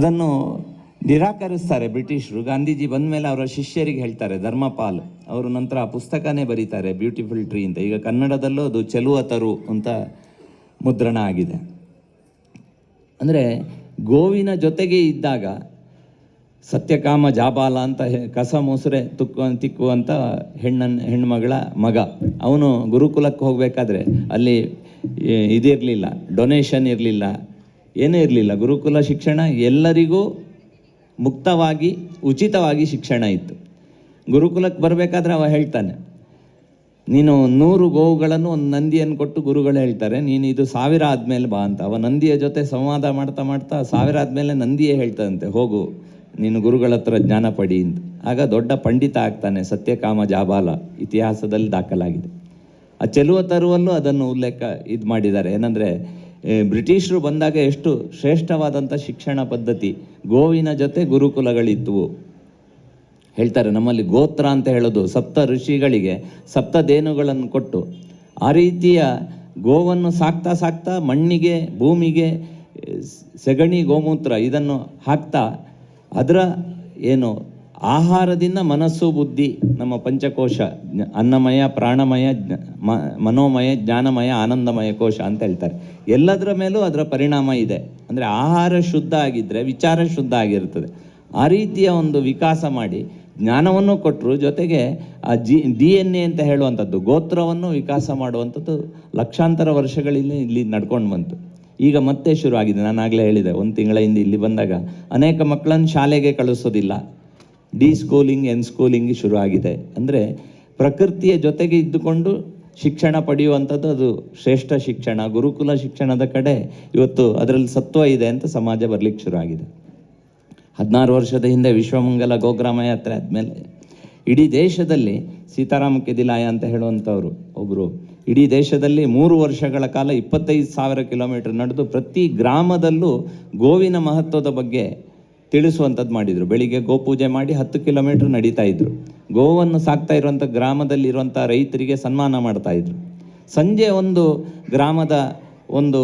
ಅದನ್ನು ನಿರಾಕರಿಸ್ತಾರೆ ಬ್ರಿಟಿಷರು. ಗಾಂಧೀಜಿ ಬಂದ ಮೇಲೆ ಅವರ ಶಿಷ್ಯರಿಗೆ ಹೇಳ್ತಾರೆ, ಧರ್ಮಪಾಲ್, ಅವರು ನಂತರ ಆ ಪುಸ್ತಕನೇ ಬರೀತಾರೆ, ಬ್ಯೂಟಿಫುಲ್ ಟ್ರೀ ಅಂತ. ಈಗ ಕನ್ನಡದಲ್ಲೂ ಅದು ಚೆಲುವ ತರು ಅಂತ ಮುದ್ರಣ ಆಗಿದೆ. ಅಂದರೆ ಗೋವಿನ ಜೊತೆಗೆ ಇದ್ದಾಗ ಸತ್ಯಕಾಮ ಜಾಬಾಲ ಅಂತ ಕಸ ಮೊಸರೆ ತುಕ್ಕು ತಿಕ್ಕುವಂಥ ಹೆಣ್ಣನ್, ಹೆಣ್ಮಗಳ ಮಗ. ಅವನು ಗುರುಕುಲಕ್ಕೆ ಹೋಗಬೇಕಾದ್ರೆ ಅಲ್ಲಿ ಇದಿರಲಿಲ್ಲ, ಡೊನೇಷನ್ ಇರಲಿಲ್ಲ. ಏನೂ ಇರಲಿಲ್ಲ, ಗುರುಕುಲ ಶಿಕ್ಷಣ ಎಲ್ಲರಿಗೂ ಮುಕ್ತವಾಗಿ, ಉಚಿತವಾಗಿ ಶಿಕ್ಷಣ ಇತ್ತು. ಗುರುಕುಲಕ್ಕೆ ಬರಬೇಕಾದ್ರೆ ಅವ ಹೇಳ್ತಾನೆ, ನೀನು ನೂರು ಗೋವುಗಳನ್ನು ಒಂದು ನಂದಿಯನ್ನು ಕೊಟ್ಟು ಗುರುಗಳು ಹೇಳ್ತಾರೆ, ನೀನು ಇದು ಸಾವಿರ ಆದಮೇಲೆ ಬಾ ಅಂತ. ಅವ ನಂದಿಯ ಜೊತೆ ಸಂವಾದ ಮಾಡ್ತಾ ಮಾಡ್ತಾ ಸಾವಿರ ಆದಮೇಲೆ ನಂದಿಯೇ ಹೇಳ್ತದಂತೆ, ಹೋಗು, ನೀನು ಗುರುಗಳ ಹತ್ರ ಜ್ಞಾನ ಪಡಿ ಅಂತ. ಆಗ ದೊಡ್ಡ ಪಂಡಿತ ಆಗ್ತಾನೆ, ಸತ್ಯಕಾಮ ಜಾಬಾಲ, ಇತಿಹಾಸದಲ್ಲಿ ದಾಖಲಾಗಿದೆ. ಆ ಚೆಲುವ ತರುವಲ್ಲೂ ಅದನ್ನು ಉಲ್ಲೇಖ ಇದು ಮಾಡಿದ್ದಾರೆ. ಏನಂದರೆ ಬ್ರಿಟಿಷರು ಬಂದಾಗ ಎಷ್ಟು ಶ್ರೇಷ್ಠವಾದಂಥ ಶಿಕ್ಷಣ ಪದ್ಧತಿ? ಗೋವಿನ ಜೊತೆ ಗುರುಕುಲಗಳಿದ್ವು. ಹೇಳ್ತಾರೆ, ನಮ್ಮಲ್ಲಿ ಗೋತ್ರ ಅಂತ ಹೇಳೋದು ಸಪ್ತ ಋಷಿಗಳಿಗೆ ಸಪ್ತ ದೇನುಗಳನ್ನು ಕೊಟ್ಟು. ಆ ರೀತಿಯ ಗೋವನ್ನು ಸಾಕ್ತಾ ಸಾಕ್ತಾ ಮಣ್ಣಿಗೆ, ಭೂಮಿಗೆ, ಸೆಗಣಿ, ಗೋಮೂತ್ರ ಇದನ್ನು ಹಾಕ್ತಾ, ಅದರ ಏನು ಆಹಾರದಿಂದ ಮನಸ್ಸು, ಬುದ್ಧಿ, ನಮ್ಮ ಪಂಚಕೋಶ ಅನ್ನಮಯ, ಪ್ರಾಣಮಯ ಮನೋಮಯ, ಜ್ಞಾನಮಯ, ಆನಂದಮಯ ಕೋಶ ಅಂತ ಹೇಳ್ತಾರೆ. ಎಲ್ಲದರ ಮೇಲೂ ಅದರ ಪರಿಣಾಮ ಇದೆ. ಅಂದರೆ ಆಹಾರ ಶುದ್ಧ ಆಗಿದ್ದರೆ ವಿಚಾರ ಶುದ್ಧ ಆಗಿರ್ತದೆ. ಆ ರೀತಿಯ ಒಂದು ವಿಕಾಸ ಮಾಡಿ ಜ್ಞಾನವನ್ನು ಕೊಟ್ಟರು ಜೊತೆಗೆ ಆ ಜಿ, ಡಿ ಎನ್ ಎ ಅಂತ ಹೇಳುವಂಥದ್ದು, ಗೋತ್ರವನ್ನು ವಿಕಾಸ ಮಾಡುವಂಥದ್ದು ಲಕ್ಷಾಂತರ ವರ್ಷಗಳಲ್ಲಿ ಇಲ್ಲಿ ನಡ್ಕೊಂಡು ಬಂತು. ಈಗ ಮತ್ತೆ ಶುರು ಆಗಿದೆ ನಾನು ಆಗಲೇ ಹೇಳಿದೆ, ಒಂದು ತಿಂಗಳ ಹಿಂದೆ ಇಲ್ಲಿ ಬಂದಾಗ ಅನೇಕ ಮಕ್ಕಳನ್ನು ಶಾಲೆಗೆ ಕಳಿಸೋದಿಲ್ಲ. ಡಿ ಸ್ಕೂಲಿಂಗ್ ಎನ್ ಸ್ಕೂಲಿಂಗ್ ಶುರು ಆಗಿದೆ ಅಂದರೆ ಪ್ರಕೃತಿಯ ಜೊತೆಗೆ ಇದ್ದುಕೊಂಡು ಶಿಕ್ಷಣ ಪಡೆಯುವಂಥದ್ದು ಅದು ಶ್ರೇಷ್ಠ ಶಿಕ್ಷಣ, ಗುರುಕುಲ ಶಿಕ್ಷಣದ ಕಡೆ ಇವತ್ತು ಅದರಲ್ಲಿ ಸತ್ವ ಇದೆ ಅಂತ ಸಮಾಜ ಬರಲಿಕ್ಕೆ ಶುರು ಆಗಿದೆ ಹದಿನಾರು ವರ್ಷದ ಹಿಂದೆ ವಿಶ್ವಮಂಗಲ ಗೋಗ್ರಾಮ ಯಾತ್ರೆ ಆದಮೇಲೆ ಇಡೀ ದೇಶದಲ್ಲಿ ಸೀತಾರಾಮ ಕೆದಿಲಾಯ ಅಂತ ಹೇಳುವಂಥವ್ರು ಒಬ್ಬರು ಇಡೀ ದೇಶದಲ್ಲಿ ಮೂರು ವರ್ಷಗಳ ಕಾಲ ಇಪ್ಪತ್ತೈದು ಸಾವಿರ ಕಿಲೋಮೀಟರ್ ನಡೆದು ಪ್ರತಿ ಗ್ರಾಮದಲ್ಲೂ ಗೋವಿನ ಮಹತ್ವದ ಬಗ್ಗೆ ತಿಳಿಸುವಂಥದ್ದು ಮಾಡಿದರು. ಬೆಳಿಗ್ಗೆ ಗೋಪೂಜೆ ಮಾಡಿ ಹತ್ತು ಕಿಲೋಮೀಟ್ರ್ ನಡೀತಾ ಇದ್ರು. ಗೋವನ್ನು ಸಾಕ್ತಾ ಇರುವಂಥ ಗ್ರಾಮದಲ್ಲಿರುವಂಥ ರೈತರಿಗೆ ಸನ್ಮಾನ ಮಾಡ್ತಾ ಇದ್ರು. ಸಂಜೆ ಒಂದು ಗ್ರಾಮದ ಒಂದು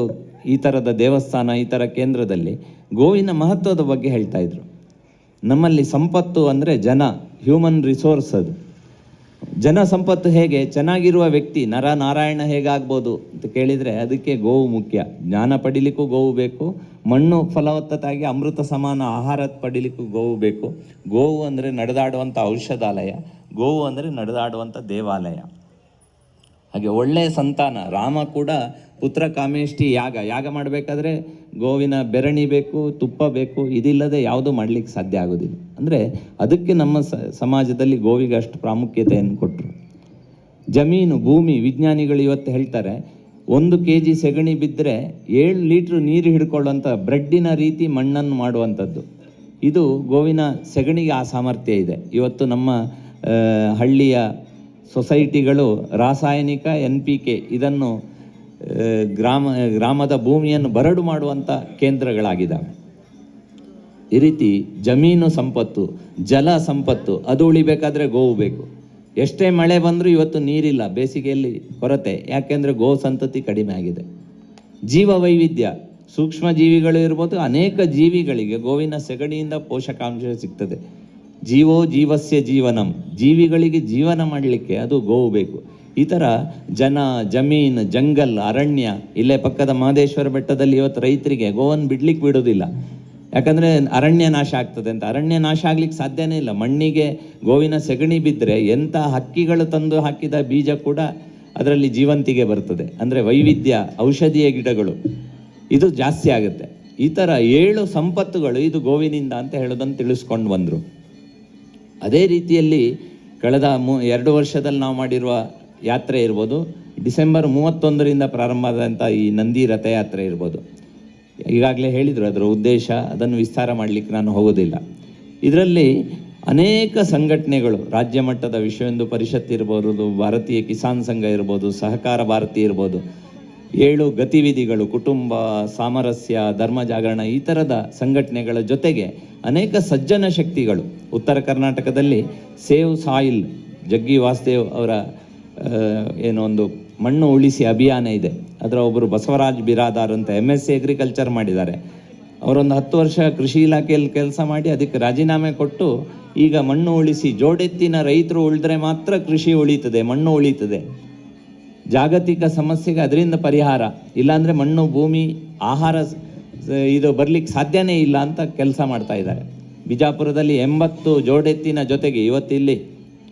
ಈ ಥರದ ದೇವಸ್ಥಾನ, ಈ ಥರ ಕೇಂದ್ರದಲ್ಲಿ ಗೋವಿನ ಮಹತ್ವದ ಬಗ್ಗೆ ಹೇಳ್ತಾ ಇದ್ರು. ನಮ್ಮಲ್ಲಿ ಸಂಪತ್ತು ಅಂದರೆ ಜನ ಹ್ಯೂಮನ್ ರಿಸೋರ್ಸ್ ಅದು. ಜನ ಸಂಪತ್ತು ಹೇಗೆ? ಚೆನ್ನಾಗಿರುವ ವ್ಯಕ್ತಿ ನರ ನಾರಾಯಣ ಹೇಗಾಗ್ಬೋದು ಅಂತ ಕೇಳಿದರೆ ಅದಕ್ಕೆ ಗೋವು ಮುಖ್ಯ. ಜ್ಞಾನ ಪಡಿಲಿಕ್ಕೂ ಗೋವು ಬೇಕು. ಮಣ್ಣು ಫಲವತ್ತತಾಗಿ ಅಮೃತ ಸಮಾನ ಆಹಾರ ಪಡಿಲಿಕ್ಕೂ ಗೋವು ಬೇಕು. ಗೋವು ಅಂದರೆ ನಡೆದಾಡುವಂಥ ಔಷಧಾಲಯ. ಗೋವು ಅಂದರೆ ನಡೆದಾಡುವಂಥ ದೇವಾಲಯ. ಹಾಗೆ ಒಳ್ಳೆಯ ಸಂತಾನ. ರಾಮ ಕೂಡ ಪುತ್ರ ಕಾಮೇಷ್ಟಿ ಯಾಗ. ಯಾಗ ಮಾಡಬೇಕಾದ್ರೆ ಗೋವಿನ ಬೆರಣಿ ಬೇಕು, ತುಪ್ಪ ಬೇಕು, ಇದಿಲ್ಲದೆ ಯಾವುದೂ ಮಾಡಲಿಕ್ಕೆ ಸಾಧ್ಯ ಆಗೋದಿಲ್ಲ. ಅಂದರೆ ಅದಕ್ಕೆ ನಮ್ಮ ಸಮಾಜದಲ್ಲಿ ಗೋವಿಗೆ ಅಷ್ಟು ಪ್ರಾಮುಖ್ಯತೆಯನ್ನು ಕೊಟ್ಟರು ಜಮೀನು, ಭೂಮಿ, ವಿಜ್ಞಾನಿಗಳು ಇವತ್ತು ಹೇಳ್ತಾರೆ, ಒಂದು ಕೆ ಜಿ ಸೆಗಣಿ ಬಿದ್ದರೆ ಏಳು ಲೀಟ್ರ್ ನೀರು ಹಿಡ್ಕೊಳ್ಳುವಂಥ ಬ್ರೆಡ್ಡಿನ ರೀತಿ ಮಣ್ಣನ್ನು ಮಾಡುವಂಥದ್ದು. ಇದು ಗೋವಿನ ಸೆಗಣಿಗೆ ಆ ಸಾಮರ್ಥ್ಯ ಇದೆ. ಇವತ್ತು ನಮ್ಮ ಹಳ್ಳಿಯ ಸೊಸೈಟಿಗಳು, ರಾಸಾಯನಿಕ ಎನ್ ಪಿ ಕೆ ಇದನ್ನು ಗ್ರಾಮ, ಗ್ರಾಮದ ಭೂಮಿಯನ್ನು ಬರಡು ಮಾಡುವಂಥ ಕೇಂದ್ರಗಳಾಗಿದ್ದಾವೆ. ಈ ರೀತಿ ಜಮೀನು ಸಂಪತ್ತು, ಜಲ ಸಂಪತ್ತು, ಅದು ಉಳಿಬೇಕಾದ್ರೆ ಗೋವು ಬೇಕು. ಎಷ್ಟೇ ಮಳೆ ಬಂದರೂ ಇವತ್ತು ನೀರಿಲ್ಲ, ಬೇಸಿಗೆಯಲ್ಲಿ ಕೊರತೆ, ಯಾಕೆಂದರೆ ಗೋ ಸಂತತಿ ಕಡಿಮೆ ಆಗಿದೆ. ಜೀವ ವೈವಿಧ್ಯ ಸೂಕ್ಷ್ಮ ಜೀವಿಗಳು ಇರ್ಬೋದು, ಅನೇಕ ಜೀವಿಗಳಿಗೆ ಗೋವಿನ ಸೆಗಣಿಯಿಂದ ಪೋಷಕಾಂಶ ಸಿಗ್ತದೆ. ಜೀವೋ ಜೀವಸ್ಯ ಜೀವನಂ. ಜೀವಿಗಳಿಗೆ ಜೀವನ ಮಾಡಲಿಕ್ಕೆ ಅದು ಗೋವು ಬೇಕು. ಈ ಥರ ಜನ, ಜಮೀನ್, ಜಂಗಲ್, ಅರಣ್ಯ, ಇಲ್ಲೇ ಪಕ್ಕದ ಮಹದೇಶ್ವರ ಬೆಟ್ಟದಲ್ಲಿ ಇವತ್ತು ರೈತರಿಗೆ ಗೋವನ್ನು ಬಿಡ್ಲಿಕ್ಕೆ ಬಿಡೋದಿಲ್ಲ ಯಾಕಂದರೆ ಅರಣ್ಯ ನಾಶ ಆಗ್ತದೆ ಅಂತ. ಅರಣ್ಯ ನಾಶ ಆಗ್ಲಿಕ್ಕೆ ಸಾಧ್ಯನೇ ಇಲ್ಲ. ಮಣ್ಣಿಗೆ ಗೋವಿನ ಸೆಗಣಿ ಬಿದ್ದರೆ ಎಂಥ ಹಕ್ಕಿಗಳು ತಂದು ಹಾಕಿದ ಬೀಜ ಕೂಡ ಅದರಲ್ಲಿ ಜೀವಂತಿಗೆ ಬರ್ತದೆ. ಅಂದರೆ ವೈವಿಧ್ಯ, ಔಷಧೀಯ ಗಿಡಗಳು. ಇದು ಜಾಸ್ತಿ ಆಗುತ್ತೆ. ಈ ಥರ ಏಳು ಸಂಪತ್ತುಗಳು ಇದು ಗೋವಿನಿಂದ ಅಂತ ಹೇಳೋದನ್ನು ತಿಳಿಸ್ಕೊಂಡು ಬಂದರು. ಅದೇ ರೀತಿಯಲ್ಲಿ ಕಳೆದ ಮೂ, ಎರಡು ವರ್ಷದಲ್ಲಿ ನಾವು ಮಾಡಿರುವ ಯಾತ್ರೆ ಇರ್ಬೋದು, ಡಿಸೆಂಬರ್ ಮೂವತ್ತೊಂದರಿಂದ ಪ್ರಾರಂಭ ಆದಂಥ ಈ ನಂದಿ ರಥಯಾತ್ರೆ ಇರ್ಬೋದು. ಈಗಾಗಲೇ ಹೇಳಿದರು, ಅದರ ಉದ್ದೇಶ ಅದನ್ನು ವಿಸ್ತಾರ ಮಾಡಲಿಕ್ಕೆ ನಾನು ಹೋಗೋದಿಲ್ಲ. ಇದರಲ್ಲಿ ಅನೇಕ ಸಂಘಟನೆಗಳು, ರಾಜ್ಯ ಮಟ್ಟದ ವಿಶ್ವ ಹಿಂದೂ ಪರಿಷತ್ ಇರ್ಬೋದು, ಭಾರತೀಯ ಕಿಸಾನ್ ಸಂಘ ಇರ್ಬೋದು, ಸಹಕಾರ ಭಾರತಿ ಇರ್ಬೋದು ಏಳು ಗತಿವಿಧಿಗಳು, ಕುಟುಂಬ, ಸಾಮರಸ್ಯ, ಧರ್ಮ ಜಾಗರಣ ಈ ಥರದ ಸಂಘಟನೆಗಳ ಜೊತೆಗೆ ಅನೇಕ ಸಜ್ಜನ ಶಕ್ತಿಗಳು. ಉತ್ತರ ಕರ್ನಾಟಕದಲ್ಲಿ ಸೇವ್ ಸಾಯಿಲ್, ಜಗ್ಗಿ ವಾಸುದೇವ್ ಅವರ ಏನೋ ಒಂದು ಮಣ್ಣು ಉಳಿಸಿ ಅಭಿಯಾನ ಇದೆ. ಅದರ ಒಬ್ಬರು ಬಸವರಾಜ್ ಬಿರಾದಾರ್ ಅಂತ ಎಂ ಎಸ್ ಸಿ ಅಗ್ರಿಕಲ್ಚರ್ ಮಾಡಿದ್ದಾರೆ. ಅವರೊಂದು ಹತ್ತು ವರ್ಷ ಕೃಷಿ ಇಲಾಖೆಯಲ್ಲಿ ಕೆಲಸ ಮಾಡಿ ಅದಕ್ಕೆ ರಾಜೀನಾಮೆ ಕೊಟ್ಟು ಈಗ ಮಣ್ಣು ಉಳಿಸಿ ಜೋಡೆತ್ತಿನ ರೈತರು ಉಳಿದ್ರೆ ಮಾತ್ರ ಕೃಷಿ ಉಳಿತದೆ, ಮಣ್ಣು ಉಳಿತದೆ. ಜಾಗತಿಕ ಸಮಸ್ಯೆಗೆ ಅದರಿಂದ ಪರಿಹಾರ. ಇಲ್ಲಾಂದರೆ ಮಣ್ಣು, ಭೂಮಿ, ಆಹಾರ ಇದು ಬರಲಿಕ್ಕೆ ಸಾಧ್ಯನೇ ಇಲ್ಲ ಅಂತ ಕೆಲಸ ಮಾಡ್ತಾ ಇದ್ದಾರೆ. ಬಿಜಾಪುರದಲ್ಲಿ ಎಂಬತ್ತು ಜೋಡೆತ್ತಿನ ಜೊತೆಗೆ ಇವತ್ತಿಲ್ಲಿ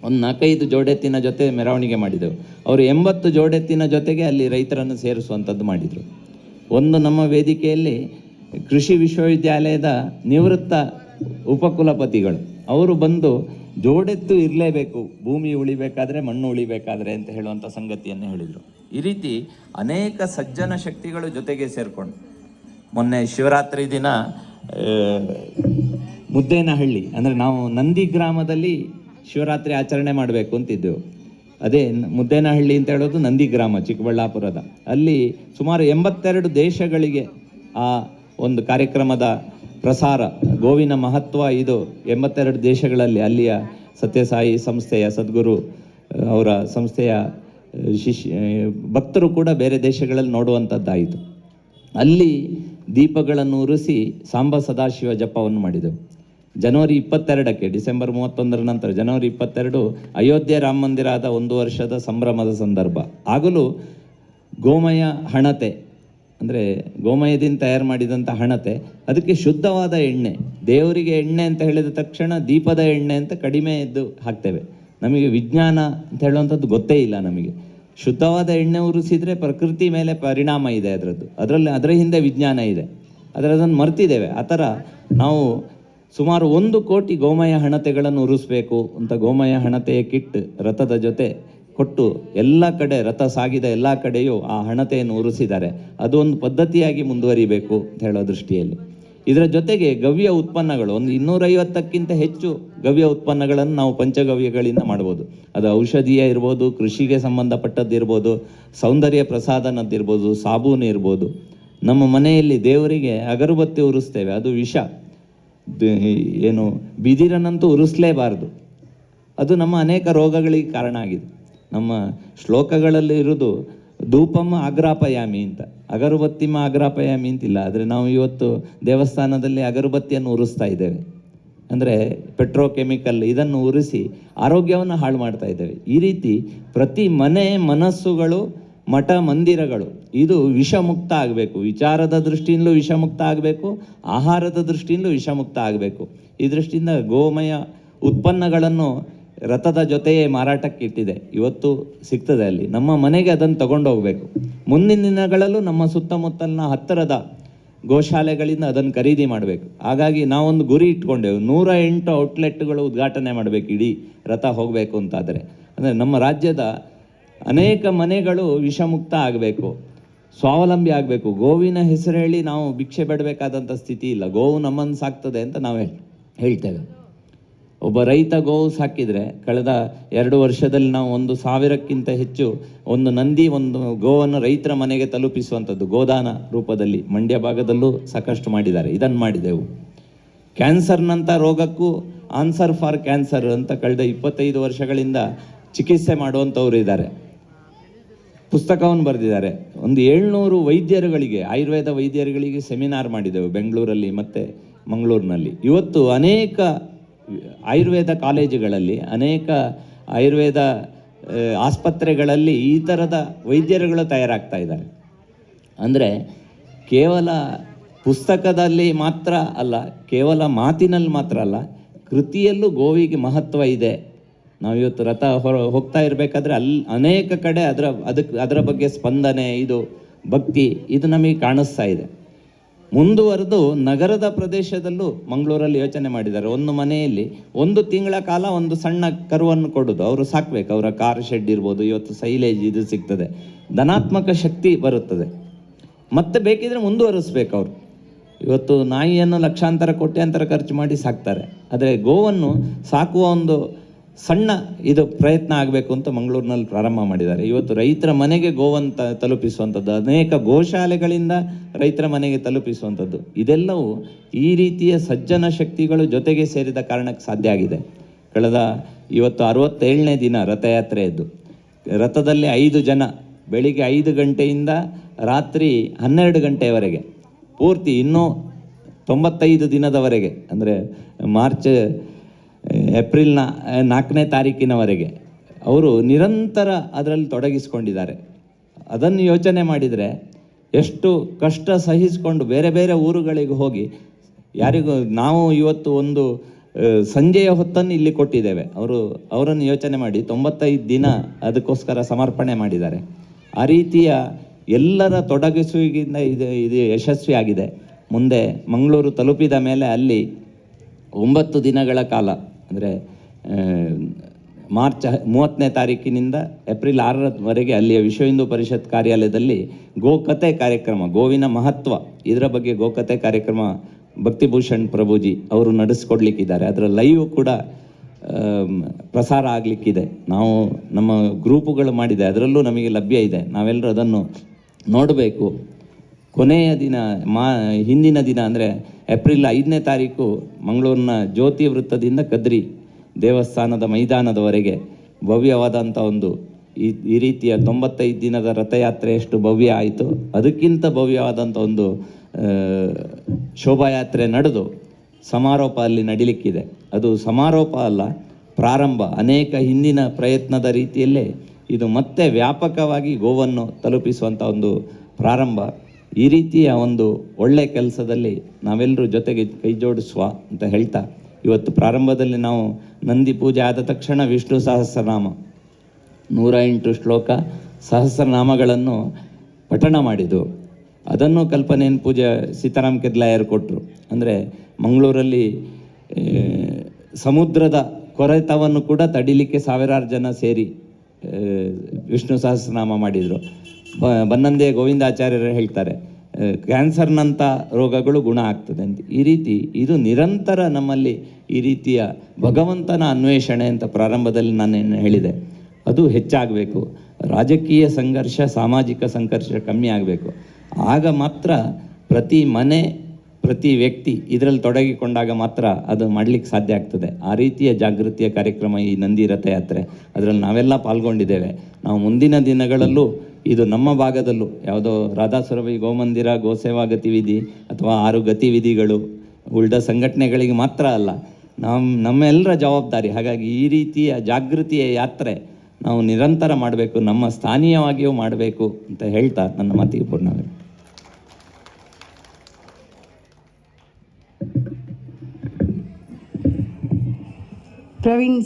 ಒಂದು ನಾಲ್ಕೈದು ಜೋಡೆತ್ತಿನ ಜೊತೆ ಮೆರವಣಿಗೆ ಮಾಡಿದೆವು. ಅವರು ಎಂಬತ್ತು ಜೋಡೆತ್ತಿನ ಜೊತೆಗೆ ಅಲ್ಲಿ ರೈತರನ್ನು ಸೇರಿಸುವಂಥದ್ದು ಮಾಡಿದರು. ಒಂದು ನಮ್ಮ ವೇದಿಕೆಯಲ್ಲಿ ಕೃಷಿ ವಿಶ್ವವಿದ್ಯಾಲಯದ ನಿವೃತ್ತ ಉಪಕುಲಪತಿಗಳು, ಅವರು ಬಂದು ಜೋಡೆತ್ತು ಇರಲೇಬೇಕು, ಭೂಮಿ ಉಳಿಬೇಕಾದ್ರೆ ಮಣ್ಣು ಉಳಿಬೇಕಾದ್ರೆ ಅಂತ ಹೇಳುವಂಥ ಸಂಗತಿಯನ್ನು ಹೇಳಿದರು. ಈ ರೀತಿ ಅನೇಕ ಸಜ್ಜನ ಶಕ್ತಿಗಳು ಜೊತೆಗೆ ಸೇರಿಕೊಂಡು, ಮೊನ್ನೆ ಶಿವರಾತ್ರಿ ದಿನ ಮುದ್ದೇನಹಳ್ಳಿ, ಅಂದರೆ ನಾವು ನಂದಿ ಗ್ರಾಮದಲ್ಲಿ ಶಿವರಾತ್ರಿ ಆಚರಣೆ ಮಾಡಬೇಕು ಅಂತಿದ್ದೆವು. ಅದೇ ಮುದ್ದೇನಹಳ್ಳಿ ಅಂತ ಹೇಳೋದು ನಂದಿ ಗ್ರಾಮ, ಚಿಕ್ಕಬಳ್ಳಾಪುರದ. ಅಲ್ಲಿ ಸುಮಾರು ಎಂಬತ್ತೆರಡು ದೇಶಗಳಿಗೆ ಆ ಒಂದು ಕಾರ್ಯಕ್ರಮದ ಪ್ರಸಾರ, ಗೋವಿನ ಮಹತ್ವ ಇದು ಎಂಬತ್ತೆರಡು ದೇಶಗಳಲ್ಲಿ ಅಲ್ಲಿಯ ಸತ್ಯಸಾಯಿ ಸಂಸ್ಥೆಯ ಸದ್ಗುರು ಅವರ ಸಂಸ್ಥೆಯ ಶಿಷ್ಯ ಭಕ್ತರು ಕೂಡ ಬೇರೆ ದೇಶಗಳಲ್ಲಿ ನೋಡುವಂಥದ್ದಾಯಿತು ಅಲ್ಲಿ ದೀಪಗಳನ್ನು ಉರಿಸಿ ಸಾಂಬ ಸದಾಶಿವ ಜಪವನ್ನು ಮಾಡಿದೆವು ಜನವರಿ ಇಪ್ಪತ್ತೆರಡಕ್ಕೆ, ಡಿಸೆಂಬರ್ ಮೂವತ್ತೊಂದರ ನಂತರ, ಜನವರಿ ಇಪ್ಪತ್ತೆರಡು, ಅಯೋಧ್ಯೆ ರಾಮ ಮಂದಿರ ಆದ ಒಂದು ವರ್ಷದ ಸಂಭ್ರಮದ ಸಂದರ್ಭ. ಆಗಲೂ ಗೋಮಯ ಹಣತೆ ಅಂದರೆ ಗೋಮಯದಿಂದ ತಯಾರು ಮಾಡಿದಂಥ ಹಣತೆ, ಅದಕ್ಕೆ ಶುದ್ಧವಾದ ಎಣ್ಣೆ, ದೇವರಿಗೆ ಎಣ್ಣೆ ಅಂತ ಹೇಳಿದ ತಕ್ಷಣ ದೀಪದ ಎಣ್ಣೆ ಅಂತ ಕಡಿಮೆ ಎದ್ದು ಹಾಕ್ತೇವೆ. ನಮಗೆ ವಿಜ್ಞಾನ ಅಂತ ಹೇಳುವಂಥದ್ದು ಗೊತ್ತೇ ಇಲ್ಲ ನಮಗೆ. ಶುದ್ಧವಾದ ಎಣ್ಣೆ ಉರಿಸಿದರೆ ಪ್ರಕೃತಿ ಮೇಲೆ ಪರಿಣಾಮ ಇದೆ ಅದರದ್ದು. ಅದರಲ್ಲಿ, ಅದರ ಹಿಂದೆ ವಿಜ್ಞಾನ ಇದೆ. ಆದರೆ ಅದನ್ನು ಮರ್ತಿದ್ದೇವೆ. ಆ ಥರ ನಾವು ಸುಮಾರು ಒಂದು ಕೋಟಿ ಗೋಮಯ ಹಣತೆಗಳನ್ನು ಉರಿಸ್ಬೇಕು ಅಂತ ಗೋಮಯ ಹಣತೆಯ ಕಿಟ್ ರಥದ ಜೊತೆ ಕೊಟ್ಟು ಎಲ್ಲ ಕಡೆ ರಥ ಸಾಗಿದ ಎಲ್ಲ ಕಡೆಯೂ ಆ ಹಣತೆಯನ್ನು ಉರಿಸಿದ್ದಾರೆ. ಅದು ಒಂದು ಪದ್ಧತಿಯಾಗಿ ಮುಂದುವರಿಬೇಕು ಅಂತ ಹೇಳೋ ದೃಷ್ಟಿಯಲ್ಲಿ. ಇದರ ಜೊತೆಗೆ ಗವ್ಯ ಉತ್ಪನ್ನಗಳು, ಒಂದು ಇನ್ನೂರೈವತ್ತಕ್ಕಿಂತ ಹೆಚ್ಚು ಗವ್ಯ ಉತ್ಪನ್ನಗಳನ್ನು ನಾವು ಪಂಚಗವ್ಯಗಳಿಂದ ಮಾಡ್ಬೋದು. ಅದು ಔಷಧೀಯ ಇರ್ಬೋದು, ಕೃಷಿಗೆ ಸಂಬಂಧಪಟ್ಟದ್ದು ಇರ್ಬೋದು, ಸೌಂದರ್ಯ ಪ್ರಸಾದನದ್ದಿರ್ಬೋದು ಸಾಬೂನು ಇರ್ಬೋದು. ನಮ್ಮ ಮನೆಯಲ್ಲಿ ದೇವರಿಗೆ ಅಗರಬತ್ತಿ ಉರಿಸ್ತೇವೆ, ಅದು ವಿಷ. ಏನು, ಬಿದಿರನಂತೂ ಉರಿಸ್ಲೇಬಾರದು. ಅದು ನಮ್ಮ ಅನೇಕ ರೋಗಗಳಿಗೆ ಕಾರಣ ಆಗಿದೆ. ನಮ್ಮ ಶ್ಲೋಕಗಳಲ್ಲಿ ಇರುವುದು ಧೂಪಮ್ಮ ಅಗ್ರಾಪಯಾಮಿ ಅಂತ. ಅಗರುಬತ್ತಿಮ ಅಗ್ರಾಪಯಾಮಿ ಅಂತಿಲ್ಲ. ಆದರೆ ನಾವು ಇವತ್ತು ದೇವಸ್ಥಾನದಲ್ಲಿ ಅಗರಬತ್ತಿಯನ್ನು ಉರಿಸ್ತಾ ಇದ್ದೇವೆ. ಅಂದರೆ ಪೆಟ್ರೋಕೆಮಿಕಲ್ ಇದನ್ನು ಉರಿಸಿ ಆರೋಗ್ಯವನ್ನು ಹಾಳು ಮಾಡ್ತಾ ಇದ್ದೇವೆ. ಈ ರೀತಿ ಪ್ರತಿ ಮನೆ ಮನಸ್ಸುಗಳು, ಮಠ ಮಂದಿರಗಳು, ಇದು ವಿಷಮುಕ್ತ ಆಗಬೇಕು. ವಿಚಾರದ ದೃಷ್ಟಿಯಿಂದಲೂ ವಿಷಮುಕ್ತ ಆಗಬೇಕು, ಆಹಾರದ ದೃಷ್ಟಿಯಿಂದಲೂ ವಿಷಮುಕ್ತ ಆಗಬೇಕು. ಈ ದೃಷ್ಟಿಯಿಂದ ಗೋಮಯ ಉತ್ಪನ್ನಗಳನ್ನು ರಥದ ಜೊತೆಯೇ ಮಾರಾಟಕ್ಕೆ ಇಟ್ಟಿದೆ ಇವತ್ತು ಸಿಗ್ತದೆ ಅಲ್ಲಿ. ನಮ್ಮ ಮನೆಗೆ ಅದನ್ನು ತಗೊಂಡು ಹೋಗಬೇಕು ಮುಂದಿನ ದಿನಗಳಲ್ಲೂ ನಮ್ಮ ಸುತ್ತಮುತ್ತಲಿನ ಹತ್ತಿರದ ಗೋಶಾಲೆಗಳಿಂದ ಅದನ್ನು ಖರೀದಿ ಮಾಡಬೇಕು. ಹಾಗಾಗಿ ನಾವೊಂದು ಗುರಿ ಇಟ್ಕೊಂಡೆವು. ನೂರ ಎಂಟು ಔಟ್ಲೆಟ್ಗಳು ಉದ್ಘಾಟನೆ ಮಾಡಬೇಕು ಇಡೀ ರಥ ಹೋಗಬೇಕು ಅಂತಾದರೆ. ಅಂದರೆ ನಮ್ಮ ರಾಜ್ಯದ ಅನೇಕ ಮನೆಗಳು ವಿಷಮುಕ್ತ ಆಗಬೇಕು. ಸ್ವಾವಲಂಬಿ ಆಗಬೇಕು. ಗೋವಿನ ಹೆಸರು ಹೇಳಿ ನಾವು ಭಿಕ್ಷೆ ಬೇಡಬೇಕಾದಂಥ ಸ್ಥಿತಿ ಇಲ್ಲ. ಗೋವು ನಮ್ಮನ್ನು ಸಾಕ್ತದೆ ಅಂತ ನಾವು ಹೇಳ್- ಹೇಳ್ತೇವೆ. ಒಬ್ಬ ರೈತ ಗೋವು ಸಾಕಿದರೆ ಕಳೆದ ಎರಡು ವರ್ಷದಲ್ಲಿ ನಾವು ಒಂದು ಸಾವಿರಕ್ಕಿಂತ ಹೆಚ್ಚು ಒಂದು ನಂದಿ, ಒಂದು ಗೋವನ್ನು ರೈತರ ಮನೆಗೆ ತಲುಪಿಸುವಂಥದ್ದು ಗೋದಾನ ರೂಪದಲ್ಲಿ ಮಂಡ್ಯ ಭಾಗದಲ್ಲೂ ಸಾಕಷ್ಟು ಮಾಡಿದ್ದಾರೆ. ಇದನ್ನು ಮಾಡಿದೆವು. ಕ್ಯಾನ್ಸರ್ನಂಥ ರೋಗಕ್ಕೂ ಆನ್ಸರ್ ಫಾರ್ ಕ್ಯಾನ್ಸರ್ ಅಂತ ಕಳೆದ ಇಪ್ಪತ್ತೈದು ವರ್ಷಗಳಿಂದ ಚಿಕಿತ್ಸೆ ಮಾಡುವಂಥವ್ರು ಇದ್ದಾರೆ. ಪುಸ್ತಕವನ್ನು ಬರೆದಿದ್ದಾರೆ. ಒಂದು ಏಳ್ನೂರು ವೈದ್ಯರುಗಳಿಗೆ, ಆಯುರ್ವೇದ ವೈದ್ಯರುಗಳಿಗೆ ಸೆಮಿನಾರ್ ಮಾಡಿದೆವು ಬೆಂಗಳೂರಲ್ಲಿ ಮತ್ತು ಮಂಗಳೂರಿನಲ್ಲಿ. ಇವತ್ತು ಅನೇಕ ಆಯುರ್ವೇದ ಕಾಲೇಜುಗಳಲ್ಲಿ ಅನೇಕ ಆಯುರ್ವೇದ ಆಸ್ಪತ್ರೆಗಳಲ್ಲಿ ಈ ಥರದ ವೈದ್ಯರುಗಳು ತಯಾರಾಗ್ತಾ ಇದ್ದಾರೆ. ಅಂದರೆ ಕೇವಲ ಪುಸ್ತಕದಲ್ಲಿ ಮಾತ್ರ ಅಲ್ಲ, ಕೇವಲ ಮಾತಿನಲ್ಲಿ ಮಾತ್ರ ಅಲ್ಲ, ಕೃತಿಯಲ್ಲೂ ಗೋವಿಗೆ ಮಹತ್ವ ಇದೆ. ನಾವು ಇವತ್ತು ರಥ ಹೊರ ಹೋಗ್ತಾ ಇರಬೇಕಾದ್ರೆ ಅಲ್ಲಿ ಅನೇಕ ಕಡೆ ಅದರ ಅದಕ್ಕೆ ಅದರ ಬಗ್ಗೆ ಸ್ಪಂದನೆ, ಇದು ಭಕ್ತಿ, ಇದು ನಮಗೆ ಕಾಣಿಸ್ತಾ ಇದೆ. ಮುಂದುವರೆದು ನಗರದ ಪ್ರದೇಶದಲ್ಲೂ ಮಂಗಳೂರಲ್ಲಿ ಯೋಚನೆ ಮಾಡಿದ್ದಾರೆ. ಒಂದು ಮನೆಯಲ್ಲಿ ಒಂದು ತಿಂಗಳ ಕಾಲ ಒಂದು ಸಣ್ಣ ಕರುವನ್ನು ಕೊಡೋದು. ಅವರು ಸಾಕ್ಬೇಕು. ಅವರ ಕಾರ್ ಶೆಡ್ ಇರ್ಬೋದು, ಇವತ್ತು ಸೈಲೇಜ್ ಇದು ಸಿಗ್ತದೆ. ಧನಾತ್ಮಕ ಶಕ್ತಿ ಬರುತ್ತದೆ. ಮತ್ತೆ ಬೇಕಿದ್ರೆ ಮುಂದುವರಿಸ್ಬೇಕು ಅವರು. ಇವತ್ತು ನಾಯಿಯನ್ನು ಲಕ್ಷಾಂತರ, ಕೋಟ್ಯಾಂತರ ಖರ್ಚು ಮಾಡಿ ಸಾಕ್ತಾರೆ. ಆದರೆ ಗೋವನ್ನು ಸಾಕುವ ಒಂದು ಸಣ್ಣ ಇದು ಪ್ರಯತ್ನ ಆಗಬೇಕು ಅಂತ ಮಂಗಳೂರಿನಲ್ಲಿ ಪ್ರಾರಂಭ ಮಾಡಿದ್ದಾರೆ. ಇವತ್ತು ರೈತರ ಮನೆಗೆ ಗೋವನ್ನು ತ- ತಲುಪಿಸುವಂಥದ್ದು, ಅನೇಕ ಗೋಶಾಲೆಗಳಿಂದ ರೈತರ ಮನೆಗೆ ತಲುಪಿಸುವಂಥದ್ದು, ಇದೆಲ್ಲವೂ ಈ ರೀತಿಯ ಸಜ್ಜನ ಶಕ್ತಿಗಳು ಜೊತೆಗೆ ಸೇರಿದ ಕಾರಣಕ್ಕೆ ಸಾಧ್ಯ ಆಗಿದೆ. ಕಳೆದ ಇವತ್ತು ಅರವತ್ತೇಳನೇ ದಿನ ರಥಯಾತ್ರೆಯದ್ದು ರಥದಲ್ಲಿ ಐದು ಜನ, ಬೆಳಿಗ್ಗೆ ಐದು ಗಂಟೆಯಿಂದ ರಾತ್ರಿ ಹನ್ನೆರಡು ಗಂಟೆಯವರೆಗೆ ಪೂರ್ತಿ ಇನ್ನೂ ತೊಂಬತ್ತೈದು ದಿನದವರೆಗೆ, ಅಂದರೆ ಮಾರ್ಚ್ ಏಪ್ರಿಲ್ನ ನಾಲ್ಕನೇ ತಾರೀಕಿನವರೆಗೆ. ಅವರು ನಿರಂತರ ಅದರಲ್ಲಿ ತೊಡಗಿಸ್ಕೊಂಡಿದ್ದಾರೆ. ಅದನ್ನು ಯೋಚನೆ ಮಾಡಿದರೆ ಎಷ್ಟು ಕಷ್ಟ ಸಹಿಸಿಕೊಂಡು ಬೇರೆ ಬೇರೆ ಊರುಗಳಿಗೆ ಹೋಗಿ, ಯಾರಿಗೂ ನಾವು ಇವತ್ತು ಒಂದು ಸಂಜೆಯ ಹೊತ್ತನ್ನು ಇಲ್ಲಿ ಕೊಟ್ಟಿದ್ದೇವೆ. ಅವರು, ಅವರನ್ನು ಯೋಚನೆ ಮಾಡಿ ತೊಂಬತ್ತೈದು ದಿನ ಅದಕ್ಕೋಸ್ಕರ ಸಮರ್ಪಣೆ ಮಾಡಿದ್ದಾರೆ. ಆ ರೀತಿಯ ಎಲ್ಲರ ತೊಡಗಿಸುವಿಕೆಯಿಂದ ಇದು ಇದು ಯಶಸ್ವಿಯಾಗಿದೆ. ಮುಂದೆ ಮಂಗಳೂರು ತಲುಪಿದ ಮೇಲೆ ಅಲ್ಲಿ ಒಂಬತ್ತು ದಿನಗಳ ಕಾಲ ಅಂದರೆ ಮಾರ್ಚ್ ಮೂವತ್ತನೇ ತಾರೀಕಿನಿಂದ ಏಪ್ರಿಲ್ ಆರರವರೆಗೆ ಅಲ್ಲಿಯ ವಿಶ್ವ ಹಿಂದೂ ಪರಿಷತ್ ಕಾರ್ಯಾಲಯದಲ್ಲಿ ಗೋಕತೆ ಕಾರ್ಯಕ್ರಮ, ಗೋವಿನ ಮಹತ್ವ, ಇದರ ಬಗ್ಗೆ ಗೋಕತೆ ಕಾರ್ಯಕ್ರಮ ಭಕ್ತಿಭೂಷಣ್ ಪ್ರಭುಜಿ ಅವರು ನಡೆಸ್ಕೊಡ್ಲಿಕ್ಕಿದ್ದಾರೆ. ಅದರ ಲೈವ್ ಕೂಡ ಪ್ರಸಾರ ಆಗಲಿಕ್ಕಿದೆ. ನಾವು ನಮ್ಮ ಗ್ರೂಪುಗಳು ಮಾಡಿದೆ, ಅದರಲ್ಲೂ ನಮಗೆ ಲಭ್ಯ ಇದೆ. ನಾವೆಲ್ಲರೂ ಅದನ್ನು ನೋಡಬೇಕು. ಕೊನೆಯ ದಿನ, ಮಾ, ಹಿಂದಿನ ದಿನ ಅಂದರೆ ಏಪ್ರಿಲ್ ಐದನೇ ತಾರೀಕು ಮಂಗಳೂರಿನ ಜ್ಯೋತಿ ವೃತ್ತದಿಂದ ಕದ್ರಿ ದೇವಸ್ಥಾನದ ಮೈದಾನದವರೆಗೆ ಭವ್ಯವಾದಂಥ ಒಂದು ಈ ಈ ರೀತಿಯ ತೊಂಬತ್ತೈದು ದಿನದ ರಥಯಾತ್ರೆ ಎಷ್ಟು ಭವ್ಯ ಆಯಿತು. ಅದಕ್ಕಿಂತ ಭವ್ಯವಾದಂಥ ಒಂದು ಶೋಭಾಯಾತ್ರೆ ನಡೆದು ಸಮಾರೋಪ ಅಲ್ಲಿ ನಡಿಲಿಕ್ಕಿದೆ. ಅದು ಸಮಾರೋಪ ಅಲ್ಲ, ಪ್ರಾರಂಭ. ಅನೇಕ ಹಿಂದಿನ ಪ್ರಯತ್ನದ ರೀತಿಯಲ್ಲೇ ಇದು ಮತ್ತೆ ವ್ಯಾಪಕವಾಗಿ ಗೋವನ್ನು ತಲುಪಿಸುವಂಥ ಒಂದು ಪ್ರಾರಂಭ. ಈ ರೀತಿಯ ಒಂದು ಒಳ್ಳೆ ಕೆಲಸದಲ್ಲಿ ನಾವೆಲ್ಲರೂ ಜೊತೆಗೆ ಕೈ ಜೋಡಿಸುವ ಅಂತ ಹೇಳ್ತಾ, ಇವತ್ತು ಪ್ರಾರಂಭದಲ್ಲಿ ನಾವು ನಂದಿ ಪೂಜೆ ಆದ ತಕ್ಷಣ ವಿಷ್ಣು ಸಹಸ್ರನಾಮ, ನೂರ ಎಂಟು ಶ್ಲೋಕ ಸಹಸ್ರನಾಮಗಳನ್ನು ಪಠಣ ಮಾಡಿದ್ದು. ಅದನ್ನು ಕಲ್ಪನೆಯನ್ನು ಪೂಜೆ ಸೀತಾರಾಮ್ ಕೆದ್ಲಾಯರು ಕೊಟ್ಟರು ಅಂದರೆ ಮಂಗಳೂರಲ್ಲಿ ಸಮುದ್ರದ ಕೊರೆತವನ್ನು ಕೂಡ ತಡಿಲಿಕ್ಕೆ ಸಾವಿರಾರು ಜನ ಸೇರಿ ವಿಷ್ಣು ಸಹಸ್ರನಾಮ ಮಾಡಿದರು. ಬನ್ನಂದೆ ಗೋವಿಂದಾಚಾರ್ಯರು ಹೇಳ್ತಾರೆ ಕ್ಯಾನ್ಸರ್ನಂಥ ರೋಗಗಳು ಗುಣ ಆಗ್ತದೆ ಅಂತ. ಈ ರೀತಿ ಇದು ನಿರಂತರ ನಮ್ಮಲ್ಲಿ ಈ ರೀತಿಯ ಭಗವಂತನ ಅನ್ವೇಷಣೆ ಅಂತ ಪ್ರಾರಂಭದಲ್ಲಿ ನಾನು ಹೇಳಿದೆ. ಅದು ಹೆಚ್ಚಾಗಬೇಕು. ರಾಜಕೀಯ ಸಂಘರ್ಷ, ಸಾಮಾಜಿಕ ಸಂಘರ್ಷ ಕಮ್ಮಿ ಆಗಬೇಕು. ಆಗ ಮಾತ್ರ ಪ್ರತಿ ಮನೆ ಪ್ರತಿ ವ್ಯಕ್ತಿ ಇದರಲ್ಲಿ ತೊಡಗಿಕೊಂಡಾಗ ಮಾತ್ರ ಅದು ಮಾಡಲಿಕ್ಕೆ ಸಾಧ್ಯ ಆಗ್ತದೆ. ಆ ರೀತಿಯ ಜಾಗೃತಿಯ ಕಾರ್ಯಕ್ರಮ ಈ ನಂದಿ ರಥಯಾತ್ರೆ ಅದರಲ್ಲಿ ನಾವೆಲ್ಲ ಪಾಲ್ಗೊಂಡಿದ್ದೇವೆ. ನಾವು ಮುಂದಿನ ದಿನಗಳಲ್ಲೂ ಇದು ನಮ್ಮ ಭಾಗದಲ್ಲೂ ಯಾವುದೋ ರಾಧಾಸುರಭಿ ಗೋಮಂದಿರ, ಗೋಸೇವಾ ಗತಿವಿಧಿ ಅಥವಾ ಆರು ಗತಿವಿಧಿಗಳು ಉಳಿದ ಸಂಘಟನೆಗಳಿಗೆ ಮಾತ್ರ ಅಲ್ಲ ನಮ್ಮ ನಮ್ಮೆಲ್ಲರ ಜವಾಬ್ದಾರಿ. ಹಾಗಾಗಿ ಈ ರೀತಿಯ ಜಾಗೃತಿಯ ಯಾತ್ರೆ ನಾವು ನಿರಂತರ ಮಾಡಬೇಕು, ನಮ್ಮ ಸ್ಥಾನೀಯವಾಗಿಯೂ ಮಾಡಬೇಕು ಅಂತ ಹೇಳ್ತಾ ನನ್ನ ಮಾತಿಗೆ ಪೂರ್ಣ Provincia.